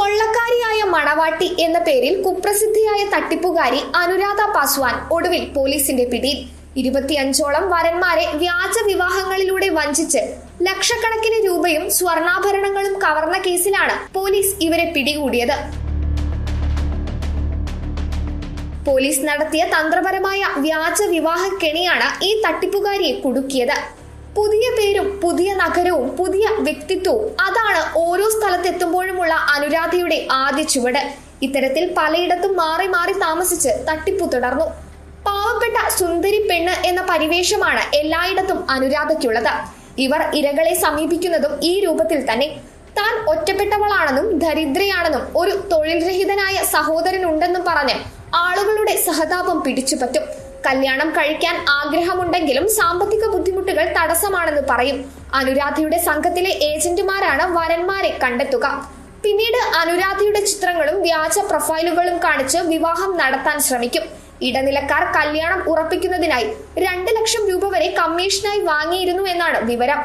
കൊള്ളക്കാരിയായ മണവാട്ടി എന്ന പേരിൽ കുപ്രസിദ്ധിയായ തട്ടിപ്പുകാരി അനുരാധ പാസ്വാൻ ഒടുവിൽ പോലീസിന്റെ പിടിയിൽ. ഇരുപത്തിയഞ്ചോളം വരന്മാരെ വ്യാജ വിവാഹങ്ങളിലൂടെ വഞ്ചിച്ച് ലക്ഷക്കണക്കിന് രൂപയും സ്വർണാഭരണങ്ങളും കവർന്ന കേസിലാണ് പോലീസ് ഇവരെ പിടികൂടിയത്. പോലീസ് നടത്തിയ തന്ത്രപരമായ വ്യാജ വിവാഹ കെണിയാണ് ഈ തട്ടിപ്പുകാരിയെ കുടുക്കിയത്. പുതിയ പേരും പുതിയ നഗരവും പുതിയ വ്യക്തിത്വവും അതാണ് ഓരോ സ്ഥലത്തെത്തുമ്പോഴുമുള്ള അനുരാധയുടെ ആദ്യ ചുവട്. ഇത്തരത്തിൽ പലയിടത്തും മാറി മാറി താമസിച്ച് തട്ടിപ്പു തുടർന്നു. പാവപ്പെട്ട സുന്ദരി പെണ്ണ് എന്ന പരിവേഷമാണ് എല്ലായിടത്തും അനുരാധയ്ക്കുള്ളത്. ഇവർ ഇരകളെ സമീപിക്കുന്നതും ഈ രൂപത്തിൽ തന്നെ. താൻ ഒറ്റപ്പെട്ടവളാണെന്നും ദരിദ്രയാണെന്നും ഒരു തൊഴിൽ രഹിതനായ സഹോദരനുണ്ടെന്നും പറഞ്ഞ് ആളുകളുടെ സഹതാപം പിടിച്ചുപറ്റും. കല്യാണം കഴിക്കാൻ ആഗ്രഹമുണ്ടെങ്കിലും സാമ്പത്തിക ബുദ്ധിമുട്ടുകൾ തടസ്സമാണെന്ന് പറയും. അനുരാധയുടെ സംഘത്തിലെ ഏജന്റുമാരാണ് വരന്മാരെ കണ്ടെത്തുക. പിന്നീട് അനുരാധയുടെ ചിത്രങ്ങളും വ്യാജ പ്രൊഫൈലുകളും കാണിച്ച് വിവാഹം നടത്താൻ ശ്രമിക്കും. ഇടനിലക്കാർ കല്യാണം ഉറപ്പിക്കുന്നതിനായി രണ്ട് ലക്ഷം രൂപ വരെ കമ്മീഷനായി വാങ്ങിയിരുന്നു എന്നാണ് വിവരം.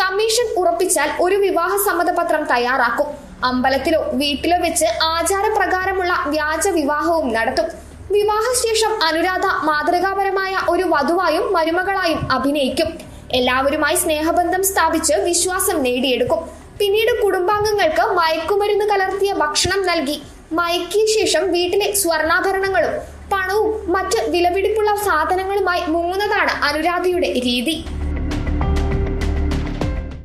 കമ്മീഷൻ ഉറപ്പിച്ചാൽ ഒരു വിവാഹ സമ്മതപത്രം തയ്യാറാക്കും. അമ്പലത്തിലോ വീട്ടിലോ വെച്ച് ആചാരപ്രകാരമുള്ള വ്യാജ വിവാഹവും നടത്തും. വിവാഹശേഷം അനുരാധ മാതൃകാപരമായ ഒരു വധുവായും മരുമകളായും അഭിനയിക്കും. എല്ലാവരുമായി സ്നേഹബന്ധം സ്ഥാപിച്ച് വിശ്വാസം നേടിയെടുക്കും. പിന്നീട് കുടുംബാംഗങ്ങൾക്ക് മയക്കുമരുന്ന് കലർത്തിയ ഭക്ഷണം നൽകി. മയക്കിയ ശേഷം വീട്ടിലെ സ്വർണാഭരണങ്ങളും പണവും മറ്റ് വിലപിടിപ്പുള്ള സാധനങ്ങളുമായി മുങ്ങുന്നതാണ് അനുരാധയുടെ രീതി.